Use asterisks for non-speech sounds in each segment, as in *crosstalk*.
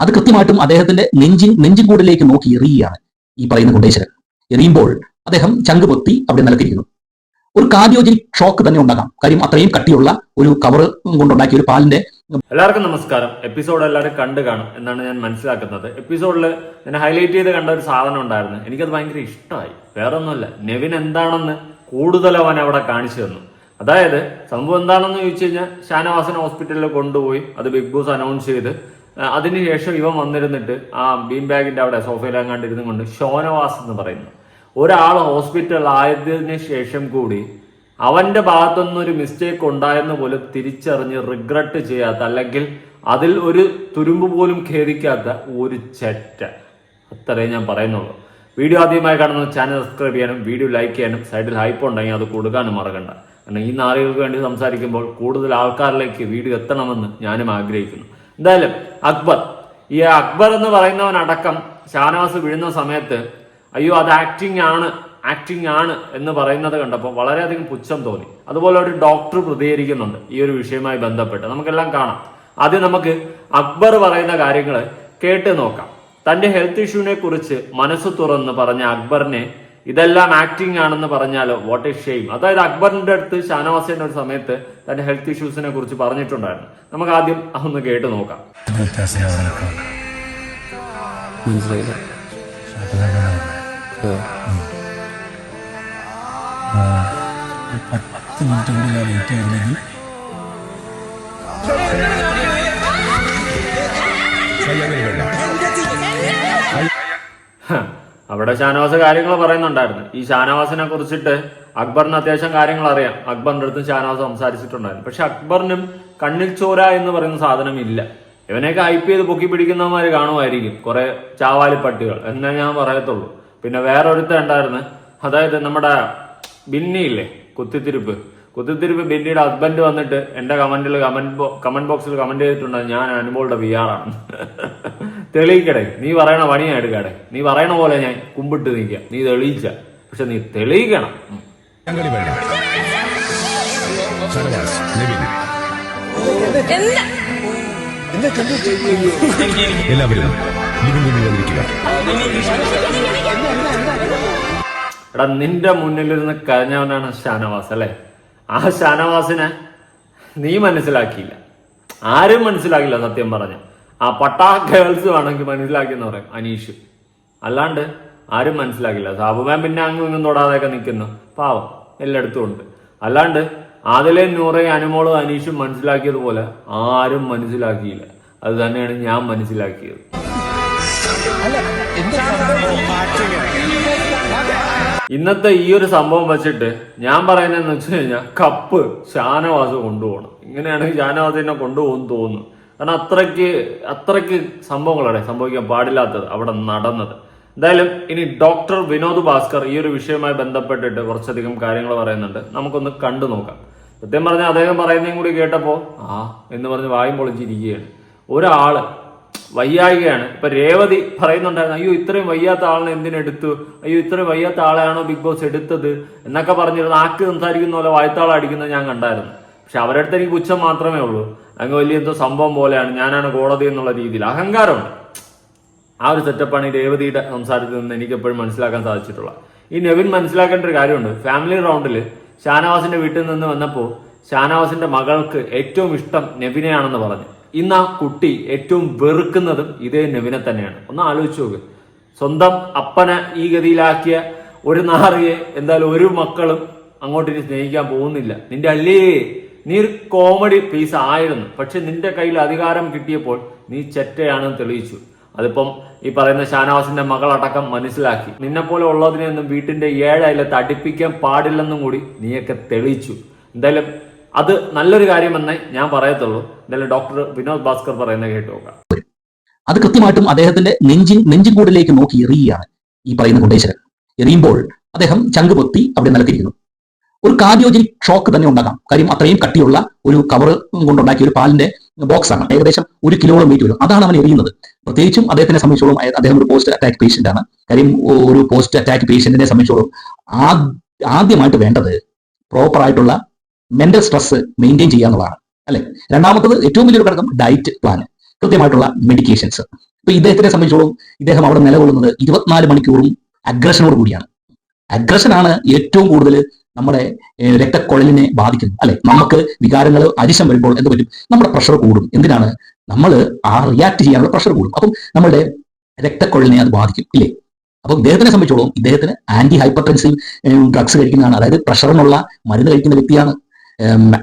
അത് കൃത്യമായിട്ടും അദ്ദേഹത്തിന്റെ നെഞ്ചിൻ നെഞ്ചിൻകൂടിലേക്ക് നോക്കി എറിയുകയാണ് ഈ പറയുന്ന കുണ്ടേശ്വരൻ എറിയുമ്പോൾ അദ്ദേഹം ചങ്ക് പൊത്തി അവിടെ നിലത്തിരിക്കുന്നു. ഒരു കാർഡിയോജനിക് ഷോക്ക് തന്നെ ഉണ്ടാകാം. കാര്യം അത്രയും കട്ടിയുള്ള ഒരു കവർ കൊണ്ടുണ്ടാക്കിയ ഒരു പാലിന്റെ എല്ലാവർക്കും നമസ്കാരം. എപ്പിസോഡ് എല്ലാവരും കണ്ടു കാണും എന്നാണ് ഞാൻ മനസ്സിലാക്കുന്നത്. എപ്പിസോഡിൽ ഞാൻ ഹൈലൈറ്റ് ചെയ്ത് കണ്ട ഒരു സാധനം ഉണ്ടായിരുന്നു. എനിക്കത് ഭയങ്കര ഇഷ്ടമായി. വേറെ ഒന്നുമല്ല നെവിൻ എന്താണെന്ന് കൂടുതൽ അവൻ അവിടെ കാണിച്ചു തന്നു. അതായത് സംഭവം എന്താണെന്ന് ചോദിച്ചു കഴിഞ്ഞാൽ ഷാനവാസൻ ഹോസ്പിറ്റലിൽ കൊണ്ടുപോയി അത് ബിഗ് ബോസ് അനൗൺസ് ചെയ്ത് അതിനുശേഷം ഇവൻ വന്നിരുന്നിട്ട് ആ ബീം ബാഗിന്റെ അവിടെ സോഫയിലെങ്ങാണ്ടിരുന്നു കൊണ്ട് ഷോനവാസ് എന്ന് പറയുന്നു. ഒരാൾ ഹോസ്പിറ്റൽ ആയതിനു ശേഷം കൂടി അവന്റെ ഭാഗത്തുനിന്ന് ഒരു മിസ്റ്റേക്ക് ഉണ്ടായെന്ന് പോലും തിരിച്ചറിഞ്ഞ് റിഗ്രറ്റ് ചെയ്യാത്ത അല്ലെങ്കിൽ അതിൽ ഒരു തുരുമ്പ് പോലും ഖേദിക്കാത്ത ഒരു ചെറ്റ. അത്രേ ഞാൻ പറയുന്നുള്ളൂ. വീഡിയോ ആദ്യമായി കാണുന്ന ചാനൽ സബ്സ്ക്രൈബ് ചെയ്യാനും വീഡിയോ ലൈക്ക് ചെയ്യാനും സൈഡിൽ ഹൈപ്പ് ഉണ്ടെങ്കിൽ അത് കൊടുക്കാനും മറക്കണ്ട. കാരണം ഈ നാളുകൾക്ക് വേണ്ടി സംസാരിക്കുമ്പോൾ കൂടുതൽ ആൾക്കാരിലേക്ക് വീഡിയോ എത്തണമെന്ന് ഞാനും ആഗ്രഹിക്കുന്നു. എന്തായാലും അക്ബർ ഈ അക്ബർ എന്ന് പറയുന്നവനടക്കം ഷാനവാസ് വീഴുന്ന സമയത്ത് അയ്യോ അത് ആക്ടിങ് ആണ് ആക്ടിങ് ആണ് എന്ന് പറയുന്നത് കണ്ടപ്പോൾ വളരെയധികം പുച്ഛം തോന്നി. അതുപോലെ ഒരു ഡോക്ടർ പ്രതികരിക്കുന്നുണ്ട് ഈ ഒരു വിഷയവുമായി ബന്ധപ്പെട്ട്. നമുക്കെല്ലാം കാണാം. ആദ്യം നമുക്ക് അക്ബർ പറയുന്ന കാര്യങ്ങൾ കേട്ട് നോക്കാം. തന്റെ ഹെൽത്ത് ഇഷ്യൂവിനെ കുറിച്ച് മനസ്സ് തുറന്ന് പറഞ്ഞ അക്ബറിനെ ഇതെല്ലാം ആക്ടിങ് ആണെന്ന് പറഞ്ഞാലോ വാട്ട് എ ഷെയിം അതായത് അക്ബറിന്റെ അടുത്ത് ഷാനവാസിന്റെ ഒരു സമയത്ത് തന്റെ ഹെൽത്ത് ഇഷ്യൂസിനെ കുറിച്ച് പറഞ്ഞിട്ടുണ്ടായിരുന്നു. നമുക്ക് ആദ്യം അതൊന്ന് കേട്ട് നോക്കാം. മനസ്സിലായില്ല. പത്ത് മിനിറ്റ് കൂടി ഞാൻ ലേറ്റ് ആയിരുന്നെങ്കിൽ അവിടെ ഷാനവാസ് കാര്യങ്ങൾ പറയുന്നുണ്ടായിരുന്നു. ഈ ഷാനവാസിനെ കുറിച്ചിട്ട് അക്ബറിന് അത്യാവശ്യം കാര്യങ്ങൾ അറിയാം. അക്ബറിന്റെ അടുത്ത് ഷാനവാസ് സംസാരിച്ചിട്ടുണ്ടായിരുന്നു. പക്ഷെ അക്ബറിനും കണ്ണിൽ ചോര എന്ന് പറയുന്ന സാധനം ഇല്ല. ഇവനെയൊക്കെ ഐ പി ചെയ്ത് പൊക്കി പിടിക്കുന്നവന്മാര് കാണുമായിരിക്കും. കുറെ ചാവാലി പട്ടികൾ എന്നേ ഞാൻ പറയത്തുള്ളൂ. പിന്നെ വേറെ ഒരുത്ത ഉണ്ടായിരുന്നു. അതായത് നമ്മുടെ ബിന്നി ഇല്ലേ? കുത്തിത്തിരിപ്പ്. കുത്തിത്തിരിപ്പ് ബിന്നിയുടെ ഹസ്ബൻഡ് വന്നിട്ട് എന്റെ കമന്റിൽ കമന്റ് കമന്റ് ബോക്സിൽ കമന്റ് ചെയ്തിട്ടുണ്ട് ഞാൻ അനുമോളുടെ വി ആർ ആണ്. തെളിയിക്കടേ. നീ പറയണ പണിയാ എടുക്കടെ. നീ പറയണ പോലെ ഞാൻ കുമ്പിട്ട് നിൽക്കാം നീ തെളിയിച്ച. പക്ഷെ നീ തെളിയിക്കണം. എല്ലാവരും എടാ നിന്റെ മുന്നിലിരുന്ന് കരഞ്ഞവനാണ് ഷാനവാസ് അല്ലെ? ആ ഷാനവാസിനെ നീ മനസ്സിലാക്കിയില്ല. ആരും മനസ്സിലാക്കില്ല സത്യം പറഞ്ഞ. ആ പട്ടാ ഗേൾസ് വേണമെങ്കിൽ മനസ്സിലാക്കിയെന്ന് പറയും അനീഷ്. അല്ലാണ്ട് ആരും മനസ്സിലാക്കില്ല സാബുമാൻ പിന്നെ അങ്ങും ഇങ്ങും തൊടാതെയൊക്കെ നിൽക്കുന്നു. പാവം എല്ലായിടത്തും ഉണ്ട്. അല്ലാണ്ട് ആദിലെ നൂറെ അനുമോളും അനീഷും മനസ്സിലാക്കിയതുപോലെ ആരും മനസ്സിലാക്കിയില്ല. അത് തന്നെയാണ് ഞാൻ മനസ്സിലാക്കിയത്. ഇന്നത്തെ ഈ ഒരു സംഭവം വെച്ചിട്ട് ഞാൻ പറയുന്നതെന്ന് വെച്ച് കഴിഞ്ഞാൽ കപ്പ് ഷാനവാസ് കൊണ്ടുപോകണം. ഇങ്ങനെയാണെങ്കിൽ ഷാനവാസിനെ കൊണ്ടുപോകും തോന്നുന്നു. കാരണം അത്രയ്ക്ക് അത്രയ്ക്ക് സംഭവങ്ങളാണ് സംഭവിക്കാൻ പാടില്ലാത്തത് അവിടെ നടന്നത്. എന്തായാലും ഇനി ഡോക്ടർ വിനോദ് ഭാസ്കർ ഈ ഒരു വിഷയവുമായി ബന്ധപ്പെട്ടിട്ട് കുറച്ചധികം കാര്യങ്ങൾ പറയുന്നുണ്ട്. നമുക്കൊന്ന് കണ്ടു നോക്കാം. സത്യം പറഞ്ഞാൽ അദ്ദേഹം പറയുന്നതും കൂടി കേട്ടപ്പോൾ ആ എന്ന് പറഞ്ഞ് വായും പൊളിച്ചിരിക്കുകയാണ്. ഒരാൾ വയ്യായികയാണ്. ഇപ്പൊ രേവതി പറയുന്നുണ്ടായിരുന്നു അയ്യോ ഇത്രയും വയ്യാത്ത ആളിനെ എന്തിനെടുത്തു? അയ്യോ ഇത്രയും വയ്യാത്ത ആളെയാണോ ബിഗ് ബോസ് എടുത്തത്? എന്നൊക്കെ പറഞ്ഞിരുന്നു ആക്ക് സംസാരിക്കുന്ന പോലെ വായത്താളം അടിക്കുന്നത് ഞാൻ കണ്ടായിരുന്നു. പക്ഷെ അവരുടെ അടുത്ത് എനിക്ക് പുച്ഛം മാത്രമേ ഉള്ളൂ. അങ്ങ് വലിയ എന്തോ സംഭവം പോലെയാണ്. ഞാനാണ് കോടതി എന്നുള്ള രീതിയിൽ. അഹങ്കാരമുണ്ട് ആ ഒരു സെറ്റപ്പാണ് ഈ രേവതിയുടെ സംസാരത്തിൽ നിന്ന് എനിക്ക് എപ്പോഴും മനസ്സിലാക്കാൻ സാധിച്ചിട്ടുള്ള. ഈ നെവിൻ മനസ്സിലാക്കേണ്ട ഒരു കാര്യമുണ്ട്. ഫാമിലി റൗണ്ടിൽ ഷാനവാസിന്റെ വീട്ടിൽ നിന്ന് വന്നപ്പോൾ ഷാനവാസിന്റെ മകൾക്ക് ഏറ്റവും ഇഷ്ടം നെവിനെയാണെന്ന് പറഞ്ഞു. ഇന്ന് ആ കുട്ടി ഏറ്റവും വെറുക്കുന്നതും ഇതേ നെവിനെ തന്നെയാണ്. ഒന്ന് ആലോചിച്ച് നോക്ക്. സ്വന്തം അപ്പനെ ഈ ഗതിയിലാക്കിയ ഒരു നാറിയെ എന്തായാലും ഒരു മക്കളും അങ്ങോട്ട് ഇനി സ്നേഹിക്കാൻ പോകുന്നില്ല. നിന്റെ അല്ലേ? നീ ഒരു കോമഡി പീസ് ആയിരുന്നു. പക്ഷെ നിന്റെ കയ്യിൽ അധികാരം കിട്ടിയപ്പോൾ നീ ചെറ്റയാണെന്ന് തെളിയിച്ചു. അതിപ്പം ഈ പറയുന്ന ഷാനവാസിന്റെ മകളടക്കം മനസ്സിലാക്കി. നിന്നെ പോലെ ഉള്ളതിനെയൊന്നും വീട്ടിന്റെ ഏഴയില തടിപ്പിക്കാൻ പാടില്ലെന്നും കൂടി നീയൊക്കെ തെളിയിച്ചു. എന്തായാലും അത് നല്ലൊരു കാര്യമെന്നേ ഞാൻ പറയത്തുള്ളൂ. എന്തായാലും ഡോക്ടർ വിനോദ് ഭാസ്കർ പറയുന്നത് കേട്ട് നോക്കാം. അത് കൃത്യമായിട്ടും അദ്ദേഹത്തിന്റെ നെഞ്ചിൻ നെഞ്ചിൻ കൂടിലേക്ക് നോക്കി എറിയുകയാണ് ഈ പറയുന്ന കുണ്ടേശ്വരൻ എറിയുമ്പോൾ അദ്ദേഹം ചങ്ക് പൊത്തി അവിടെ നിലത്തിരിക്കുന്നു. ഒരു കാർഡിയോജനിക് ഷോക്ക് തന്നെ ഉണ്ടാകാം കാര്യം അത്രയും കട്ടിയുള്ള ഒരു കവർ കൊണ്ടുണ്ടാക്കിയ ഒരു പാലിന്റെ ബോക്സ് ആണ്. ഏകദേശം ഒരു കിലോളം വെയിറ്റ് വരും. അതാണ് അവൻ എറിയുന്നത്. പ്രത്യേകിച്ചും അദ്ദേഹത്തിനെ സംബന്ധിച്ചോളം അദ്ദേഹം ഒരു പോസ്റ്റ് അറ്റാക്ക് പേഷ്യന്റ് ആണ്. കാര്യം ഒരു പോസ്റ്റ് അറ്റാക്ക് പേഷ്യന്റിനെ സംബന്ധിച്ചോളം ആദ്യമായിട്ട് വേണ്ടത് പ്രോപ്പർ ആയിട്ടുള്ള മെന്റൽ സ്ട്രെസ് മെയിന്റെയിൻ ചെയ്യുക എന്നുള്ളതാണ്. അല്ലെ? രണ്ടാമത്തത് ഏറ്റവും വലിയൊരു ഘടകം ഡയറ്റ് പ്ലാൻ കൃത്യമായിട്ടുള്ള മെഡിക്കേഷൻസ് ഇപ്പൊ ഇദ്ദേഹത്തിനെ സംബന്ധിച്ചോളം ഇദ്ദേഹം അവിടെ നിലകൊള്ളുന്നത് ഇരുപത്തിനാല് മണിക്കൂറും അഗ്രഷനോട് കൂടിയാണ്. അഗ്രഷനാണ് ഏറ്റവും കൂടുതൽ നമ്മുടെ രക്തക്കൊഴലിനെ ബാധിക്കുന്നത് അല്ലെ? നമുക്ക് വികാരങ്ങൾ അരിശം വരുമ്പോൾ എന്ത് പറ്റും? നമ്മുടെ പ്രഷർ കൂടും. എന്തിനാണ്? നമ്മൾ ആ റിയാക്ട് ചെയ്യാനുള്ള പ്രഷർ കൂടും. അപ്പം നമ്മുടെ രക്തക്കൊഴലിനെ അത് ബാധിക്കും. ഇല്ലേ? അപ്പം ഇദ്ദേഹത്തിനെ സംബന്ധിച്ചോളം ഇദ്ദേഹത്തിന് ആന്റി ഹൈപ്പർടെൻസീവ് ഡ്രഗ്സ് കഴിക്കുന്നതാണ്. അതായത് പ്രഷറിനുള്ള മരുന്ന് കഴിക്കുന്ന വ്യക്തിയാണ്.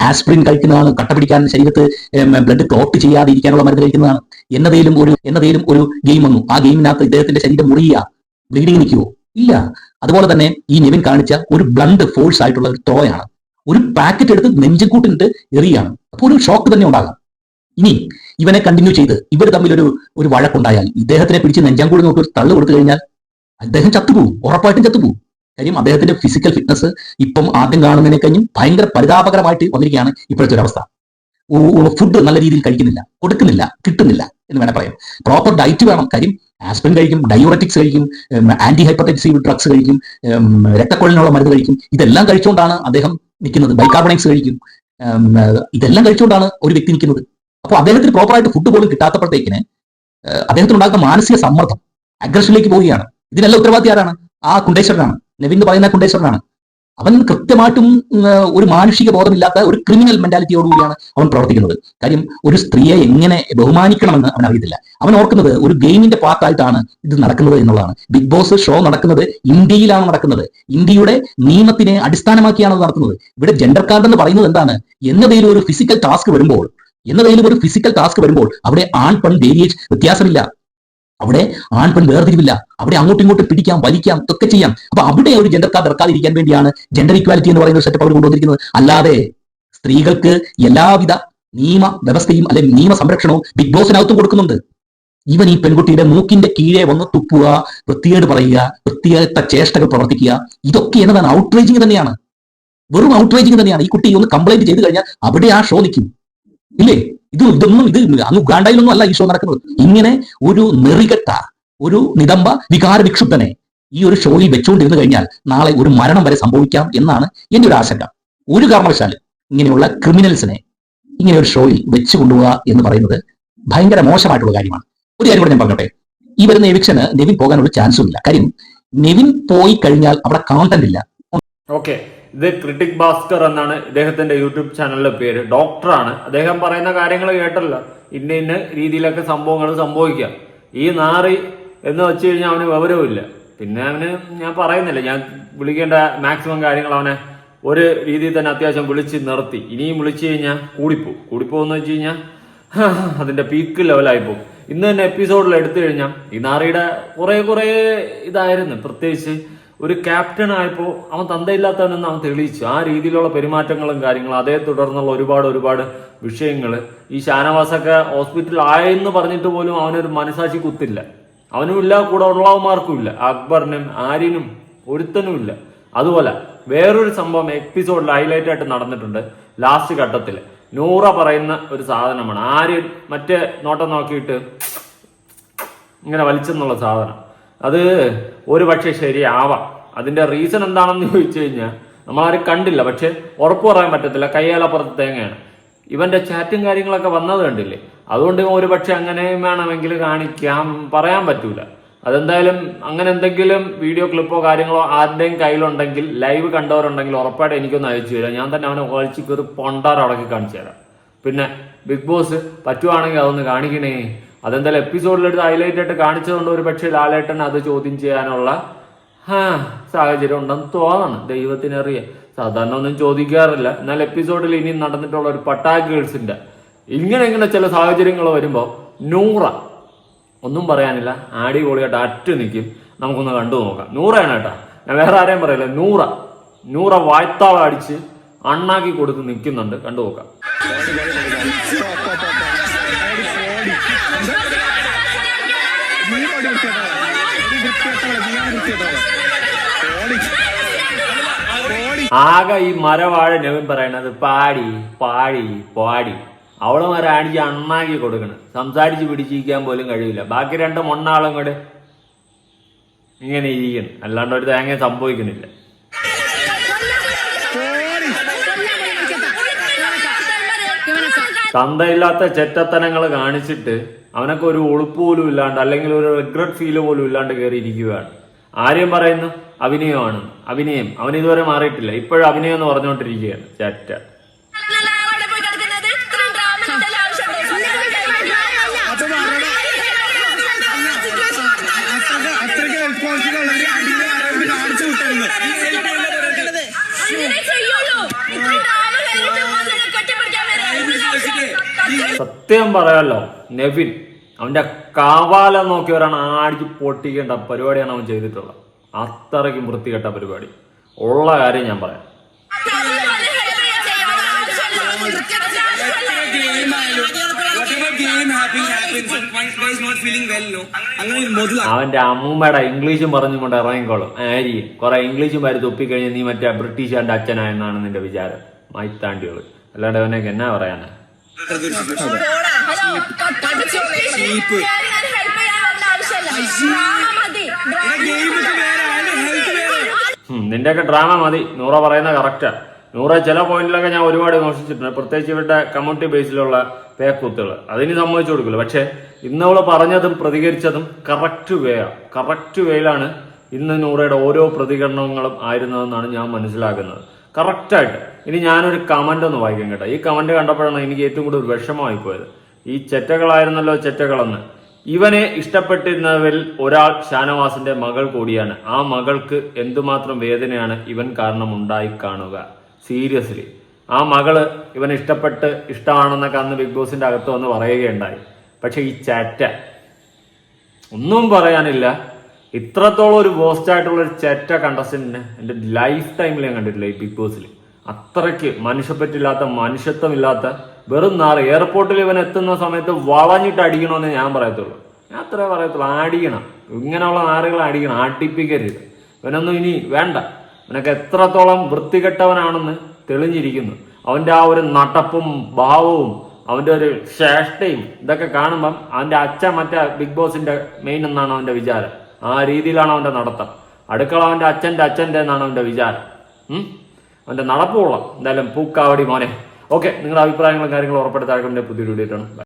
ആസ്പ്രിൻ കഴിക്കുന്നതാണ്. കട്ട പിടിക്കാൻ ശരീരത്ത് ബ്ലഡ് ക്ലോട്ട് ചെയ്യാതിരിക്കാനുള്ള മരുന്ന് കഴിക്കുന്നതാണ്. എന്നതേലും ഒരു എന്നതേലും ഒരു ഗെയിം വന്നു. ആ ഗെയിമിനകത്ത് ഇദ്ദേഹത്തിന്റെ ശരീരം മുറിയുക ബ്ലീഡിങ് നിൽക്കുവോ ഇല്ല. അതുപോലെ തന്നെ ഈ നിവിൻ കാണിച്ച ഒരു ബ്ലണ്ട് ഫോഴ്സ് ആയിട്ടുള്ള ഒരു ത്രോയാണ്. ഒരു പാക്കറ്റ് എടുത്ത് നെഞ്ചുകൂട്ടിട്ട് എറിയാണ്. അപ്പോൾ ഒരു ഷോക്ക് തന്നെ ഉണ്ടാകാം. ഇനി ഇവനെ കണ്ടിന്യൂ ചെയ്ത് ഇവർ തമ്മിൽ ഒരു ഒരു വഴക്കുണ്ടായാൽ ഇദ്ദേഹത്തിനെ പിടിച്ച് നെഞ്ചാങ്കൂടി നോക്കി ഒരു തള്ളു കൊടുത്തു കഴിഞ്ഞാൽ അദ്ദേഹം ചത്തുപോകും. ഉറപ്പായിട്ടും ചത്തുപോകും. കാര്യം അദ്ദേഹത്തിന്റെ ഫിസിക്കൽ ഫിറ്റ്നസ് ഇപ്പം ആദ്യം കാണുന്നതിനെ കഴിഞ്ഞും ഭയങ്കര പരിതാപകരമായിട്ട് വന്നിരിക്കുകയാണ് ഇപ്പോഴത്തെ ഒരു അവസ്ഥ ഫുഡ് നല്ല രീതിയിൽ കഴിക്കുന്നില്ല കൊടുക്കുന്നില്ല കിട്ടുന്നില്ല എന്ന് വേണേൽ പറയാം. പ്രോപ്പർ ഡയറ്റ് വേണം. കാര്യം ആസ്പിൻ കഴിക്കും ഡയോററ്റിക്സ് കഴിക്കും ആന്റി ഹൈപ്പർടെൻസീവ് ഡ്രഗ്സ് കഴിക്കും രക്തക്കൊള്ളിനുള്ള മരുന്ന് കഴിക്കും. ഇതെല്ലാം കഴിച്ചുകൊണ്ടാണ് അദ്ദേഹം നിൽക്കുന്നത്. ബൈകാർബണൈറ്റ്സ് കഴിക്കും. ഇതെല്ലാം കഴിച്ചുകൊണ്ടാണ് ഒരു വ്യക്തി നിൽക്കുന്നത്. അപ്പോൾ അദ്ദേഹത്തിന് പ്രോപ്പറായിട്ട് ഫുഡ് പോലും കിട്ടാത്തപ്പോഴത്തേക്കിന് അദ്ദേഹത്തിന് മാനസിക സമ്മർദ്ദം അഗ്രഷനിലേക്ക് പോവുകയാണ്. ഇതിനെല്ലാം ഉത്തരവാദി ആരാണ്? ആ കുണ്ടേശ്വരനാണ്. നവീൻ എന്ന് പറയുന്ന കുണ്ടേശ്വരനാണ്. അവൻ കൃത്യമായിട്ടും ഒരു മാനുഷിക ബോധമില്ലാത്ത ഒരു ക്രിമിനൽ മെന്റാലിറ്റിയോടുകൂടിയാണ് അവൻ പ്രവർത്തിക്കുന്നത്. കാര്യം ഒരു സ്ത്രീയെ എങ്ങനെ ബഹുമാനിക്കണമെന്ന് അവൻ അറിയത്തില്ല. അവൻ ഓർക്കുന്നത് ഒരു ഗെയിമിന്റെ പാർട്ടായിട്ടാണ് ഇത് നടക്കുന്നത് എന്നുള്ളതാണ്. ബിഗ് ബോസ് ഷോ നടക്കുന്നത് ഇന്ത്യയിലാണ് നടക്കുന്നത്. ഇന്ത്യയുടെ നിയമത്തിനെ അടിസ്ഥാനമാക്കിയാണ് നടക്കുന്നത്. ഇവിടെ ജെൻഡർ കാർഡ് എന്ന് പറയുന്നത് എന്താണ്? എന്നതേലും ഒരു ഫിസിക്കൽ ടാസ്ക് വരുമ്പോൾ എന്നതേലും ഒരു ഫിസിക്കൽ ടാസ്ക് വരുമ്പോൾ അവിടെ ആൺ പെൺ വേരിയേറ്റ് വ്യത്യാസമില്ല. അവിടെ ആൺ പെൺ വേർതിരിവില്ല. അവിടെ അങ്ങോട്ടും ഇങ്ങോട്ട് പിടിക്കാം വലിക്കാം ഇതൊക്കെ ചെയ്യാം. അപ്പൊ അവിടെ ഒരു ജെൻഡർ കാർഡ് ഇറക്കാതിരിക്കാൻ വേണ്ടിയാണ് ജെൻഡർ ഇക്വാലിറ്റി എന്ന് പറയുന്ന സെറ്റപ്പ് അവർ കൊണ്ടുവന്നിരിക്കുന്നത്. അല്ലാതെ സ്ത്രീകൾക്ക് എല്ലാവിധ നിയമ വ്യവസ്ഥയും അല്ലെങ്കിൽ നിയമ സംരക്ഷണവും ബിഗ് ബോസിനകത്തും കൊടുക്കുന്നുണ്ട്. ഇവൻ ഈ പെൺകുട്ടിയുടെ മൂക്കിന്റെ കീഴെ വന്ന് തുപ്പുക വൃത്തികേട് പറയുക വൃത്തികേട്ട ചേഷ്ടകൾ പ്രവർത്തിക്കുക ഇതൊക്കെ എന്നതാണ് ഔട്ട്റേജിങ് തന്നെയാണ്. വെറും ഔട്ട്റേജിങ് തന്നെയാണ്. ഈ കുട്ടി ഒന്ന് കംപ്ലൈന്റ് ചെയ്ത് കഴിഞ്ഞാൽ അവിടെ ആ ഷോ നിൽക്കും. ഇല്ലേ? ഇത് ഇതൊന്നും ഇത് അന്ന് ഉഗാണ്ടയിലൊന്നും അല്ല ഈ ഷോ നടക്കുന്നത്. ഇങ്ങനെ ഒരു നെറികെട്ട ഒരു നിതംബ വികാര വിക്ഷുബ്ധനെ ഈ ഒരു ഷോയിൽ വെച്ചുകൊണ്ടിരുന്നു കഴിഞ്ഞാൽ നാളെ ഒരു മരണം വരെ സംഭവിക്കാം എന്നാണ് എന്റെ ഒരു ആശങ്ക. ഒരു കാരണവശാലും ഇങ്ങനെയുള്ള ക്രിമിനൽസിനെ ഇങ്ങനെ ഒരു ഷോയിൽ വെച്ച് കൊണ്ടുപോകുക എന്ന് പറയുന്നത് ഭയങ്കര മോശമായിട്ടുള്ള കാര്യമാണ്. ഒരു കാര്യം കൂടെ ഞാൻ പറഞ്ഞോട്ടെ. ഈ വരുന്ന എവിക്ഷന് നെവിൻ പോകാനുള്ള ചാൻസും ഇല്ല. കാര്യം നെവിൻ പോയി കഴിഞ്ഞാൽ അവിടെ കോണ്ടന്റ് ഇല്ല. ഓക്കെ ഇത് ക്രിട്ടിക് ഭാസ്കർ എന്നാണ് ഇദ്ദേഹത്തിന്റെ യൂട്യൂബ് ചാനലിലെ പേര്. ഡോക്ടറാണ്. അദ്ദേഹം പറയുന്ന കാര്യങ്ങൾ കേട്ടല്ല. ഇന്ന ഇന്ന രീതിയിലൊക്കെ സംഭവങ്ങൾ സംഭവിക്കാം. ഈ നാറി എന്ന് വെച്ച് കഴിഞ്ഞാൽ അവന് വിവരവുമില്ല. പിന്നെ അവന് ഞാൻ പറയുന്നില്ല. ഞാൻ വിളിക്കേണ്ട മാക്സിമം കാര്യങ്ങൾ അവനെ ഒരു രീതിയിൽ തന്നെ അത്യാവശ്യം വിളിച്ച് നിർത്തി. ഇനിയും വിളിച്ചു കഴിഞ്ഞാൽ കൂടിപ്പോവും. കൂടിപ്പോന്ന് വെച്ച് കഴിഞ്ഞാൽ *laughs* അതിന്റെ പീക്ക് ലെവലായി പോകും ഇന്ന് തന്നെ എപ്പിസോഡിൽ എടുത്തു കഴിഞ്ഞാൽ ഈ നാറിയുടെ കുറെ കുറെ ഇതായിരുന്നു. പ്രത്യേകിച്ച് ഒരു ക്യാപ്റ്റൻ ആയപ്പോൾ അവൻ തന്തയില്ലാത്തവനെന്ന് അവൻ തെളിയിച്ചു. ആ രീതിയിലുള്ള പെരുമാറ്റങ്ങളും കാര്യങ്ങളും അതേ തുടർന്നുള്ള ഒരുപാട് ഒരുപാട് വിഷയങ്ങൾ ഈ ഷാനവാസൊക്കെ ഹോസ്പിറ്റലിൽ ആയെന്ന് പറഞ്ഞിട്ട് പോലും അവനൊരു മനസാക്ഷി കുത്തില്ല. അവനും ഇല്ല കൂടെ ഉള്ളവന്മാർക്കും ഇല്ല. അക്ബറിനും ആര്യനും ഒരുത്തനും ഇല്ല. അതുപോലെ വേറൊരു സംഭവം എപ്പിസോഡിൽ ഹൈലൈറ്റ് ആയിട്ട് നടന്നിട്ടുണ്ട് ലാസ്റ്റ് ഘട്ടത്തിൽ നൂറ പറയുന്ന ഒരു സാധനമാണ്. ആര്യൻ മറ്റേ നോട്ടം നോക്കിയിട്ട് ഇങ്ങനെ വലിച്ചെന്നുള്ള സാധനം. അത് ഒരു പക്ഷേ ശരിയാവാം. അതിന്റെ റീസൺ എന്താണെന്ന് ചോദിച്ചു കഴിഞ്ഞാൽ നമ്മളാരും കണ്ടില്ല. പക്ഷെ ഉറപ്പ് പറയാൻ പറ്റത്തില്ല. കയ്യാലപ്പുറത്ത് തേങ്ങയാണ്. ഇവന്റെ ചാറ്റും കാര്യങ്ങളൊക്കെ വന്നത് കണ്ടില്ലേ? അതുകൊണ്ട് ഒരു പക്ഷെ അങ്ങനെ വേണമെങ്കിൽ കാണിക്കാം. പറയാൻ പറ്റൂല. അതെന്തായാലും അങ്ങനെ എന്തെങ്കിലും വീഡിയോ ക്ലിപ്പോ കാര്യങ്ങളോ ആരുടെയും കയ്യിലുണ്ടെങ്കിൽ ലൈവ് കണ്ടവരുണ്ടെങ്കിൽ ഉറപ്പായിട്ട് എനിക്കൊന്ന് അയച്ചു തരാം. ഞാൻ തന്നെ അവനെ ഒളിച്ച് കയറി പൊണ്ടാർ അടക്കി കാണിച്ചു തരാം. പിന്നെ ബിഗ് ബോസ് പറ്റുവാണെങ്കിൽ അതൊന്ന് കാണിക്കണേ. അതെന്തായാലും എപ്പിസോഡിലെടുത്ത് ഹൈലൈറ്റ് ആയിട്ട് കാണിച്ചതുകൊണ്ട് ഒരു പക്ഷേ ലാലേട്ടൻ അത് ചോദ്യം ചെയ്യാനുള്ള ഹാ സാഹചര്യം ഉണ്ടെന്ന് തോന്നണം. ദൈവത്തിനറിയാം. സാധാരണ ഒന്നും ചോദിക്കാറില്ല. എന്നാൽ എപ്പിസോഡിൽ ഇനി നടന്നിട്ടുള്ള ഒരു പട്ടാ ഗേൾസിന്റെ ഇങ്ങനെ ഇങ്ങനെ ചില സാഹചര്യങ്ങൾ വരുമ്പോൾ നൂറ. ഒന്നും പറയാനില്ല. ആടി അടിപൊളിയായിട്ട് അറ്റ് നിൽക്കും നമുക്കൊന്ന് കണ്ടു നോക്കാം. നൂറയാണ് കേട്ടോ. ഞാൻ വേറെ ആരെയും പറയില്ല. നൂറ. നൂറ വായ്ത്താവ അടിച്ച് അണ്ണാക്കി കൊടുത്ത് നിൽക്കുന്നുണ്ട്. കണ്ടു നോക്കാം. ആകെ ഈ മരവാഴ നവൻ പറയണത് പാടി പാടി പാടി. അവളെ മരം അടിച്ച് അണ്ണാക്കി കൊടുക്കണം. സംസാരിച്ച് പിടിച്ചിരിക്കാൻ പോലും കഴിയില്ല. ബാക്കി രണ്ട് മൊണ്ണാളും കൂടെ ഇങ്ങനെ ഇരിക്കണം. അല്ലാണ്ട് ഒരു തേങ്ങ സംഭവിക്കുന്നില്ല. തന്തയില്ലാത്ത ചെറ്റത്തനങ്ങൾ കാണിച്ചിട്ട് അവനൊക്കെ ഒരു ഒളിപ്പ് പോലും ഇല്ലാണ്ട് അല്ലെങ്കിൽ ഒരു റിഗ്രറ്റ് ഫീൽ പോലും ഇല്ലാണ്ട് കയറി ഇരിക്കുകയാണ് ആരെയും പറയുന്നു അഭിനയമാണ്. അഭിനയം. അവൻ ഇതുവരെ മാറിയിട്ടില്ല. ഇപ്പോഴും അഭിനയം എന്ന് പറഞ്ഞുകൊണ്ടിരിക്കുകയാണ് ചാറ്റ. സത്യം പറയാലോ നെവിൻ അവന്റെ കാവാലം നോക്കിയവരാണ് ആടിച്ച് പൊട്ടിക്കേണ്ട പരിപാടിയാണ് അവൻ ചെയ്തിട്ടുള്ളത്. അത്രയ്ക്കും വൃത്തികെട്ട പരിപാടി. ഉള്ള കാര്യം ഞാൻ പറയാം. അവന്റെ അമ്മൂമ്മയുടെ ഇംഗ്ലീഷും പറഞ്ഞുകൊണ്ട് ഇറങ്ങിക്കോളും. ആരി കുറെ ഇംഗ്ലീഷും വരെ തുപ്പിക്കഴിഞ്ഞ് നീ മറ്റേ ബ്രിട്ടീഷുകാരുടെ അച്ഛനായെന്നാണ് നിന്റെ വിചാരം. മൈത്താണ്ടിയോൾ അല്ലാണ്ട് അവനൊക്കെ എന്നാ പറയാനാ? വേറെ നിന്റെയൊക്കെ ഡ്രാമ മതി. നൂറ പറയുന്ന കറക്റ്റാ നൂറ ചില പോയിന്റിലൊക്കെ ഞാൻ ഒരുപാട് വിമർശിച്ചിട്ടുണ്ട്. പ്രത്യേകിച്ച് ഇവരുടെ കമ്മ്യൂണിറ്റി ബേസിലുള്ള പേക്കുത്തുകൾ. അതിന് സമ്മതിച്ചു കൊടുക്കില്ല. പക്ഷെ ഇന്നവൾ പറഞ്ഞതും പ്രതികരിച്ചതും കറക്റ്റ് വേ കറക്റ്റ് വേയിലാണ് ഇന്ന് നൂറയുടെ ഓരോ പ്രതികരണങ്ങളും ആയിരുന്നതെന്നാണ് ഞാൻ മനസ്സിലാക്കുന്നത്. കറക്റ്റായിട്ട് ഇനി ഞാനൊരു കമന്റ് ഒന്ന് വായിക്കാം കേട്ടോ. ഈ കമന്റ് കണ്ടപ്പോഴാണ് എനിക്ക് ഏറ്റവും കൂടുതൽ വിഷമമായി പോയത്. ഈ ചെറ്റകളായിരുന്നല്ലോ ചെറ്റകളെന്ന്. ഇവനെ ഇഷ്ടപ്പെട്ടിരുന്നവരിൽ ഒരാൾ ഷാനവാസിന്റെ മകൾ കൂടിയാണ്. ആ മകൾക്ക് എന്തുമാത്രം വേദനയാണ് ഇവൻ കാരണം ഉണ്ടായി കാണുക. സീരിയസ്ലി. ആ മകൾ ഇവൻ ഇഷ്ടപ്പെട്ട് ഇഷ്ടമാണെന്നൊക്കെ അന്ന് ബിഗ് ബോസിന്റെ അകത്ത് വന്ന് പറയുകയുണ്ടായി. പക്ഷെ ഈ ചാറ്റ ഒന്നും പറയാനില്ല. ഇത്രത്തോളം ഒരു ബോസ്റ്റ് ആയിട്ടുള്ള ഒരു ചേറ്റ കണ്ടസ്റ്റന്റിന് എന്റെ ലൈഫ് ടൈമിൽ ഞാൻ കണ്ടിട്ടില്ല ഈ ബിഗ് ബോസിൽ അത്രയ്ക്ക് മനുഷ്യപ്പറ്റില്ലാത്ത മനുഷ്യത്വമില്ലാത്ത വെറും നാറ് എയർപോർട്ടിൽ ഇവൻ എത്തുന്ന സമയത്ത് വളഞ്ഞിട്ട് അടിക്കണമെന്ന് ഞാൻ പറയത്തുള്ളൂ. ഞാൻ അത്രേ പറയത്തുള്ളൂ. അടിക്കണം. ഇങ്ങനെയുള്ള നാറുകൾ അടിക്കണം. അടിപ്പിക്കരുത്. ഇവനൊന്നും ഇനി വേണ്ട. ഇവനൊക്കെ എത്രത്തോളം വൃത്തികെട്ടവനാണെന്ന് തെളിഞ്ഞിരിക്കുന്നു. അവന്റെ ആ ഒരു നടപ്പും ഭാവവും അവന്റെ ഒരു ശ്രേഷ്ഠയും ഇതൊക്കെ കാണുമ്പം അവന്റെ അച്ഛൻ മറ്റേ ബിഗ് ബോസിന്റെ മെയിൻ എന്നാണ് അവന്റെ വിചാരം. ആ രീതിയിലാണ് അവന്റെ നടത്തം. അടുക്കള അവന്റെ അച്ഛന്റെ അച്ഛന്റെ എന്നാണ് അവന്റെ വിചാരം. അവന്റെ നടപ്പുള്ള എന്തായാലും പൂക്കാവടി മോനെ. ഓക്കെ നിങ്ങളുടെ അഭിപ്രായങ്ങളും കാര്യങ്ങളും ഉറപ്പെടുത്താൻ പുതിയൊരു വീഡിയോ ആണ്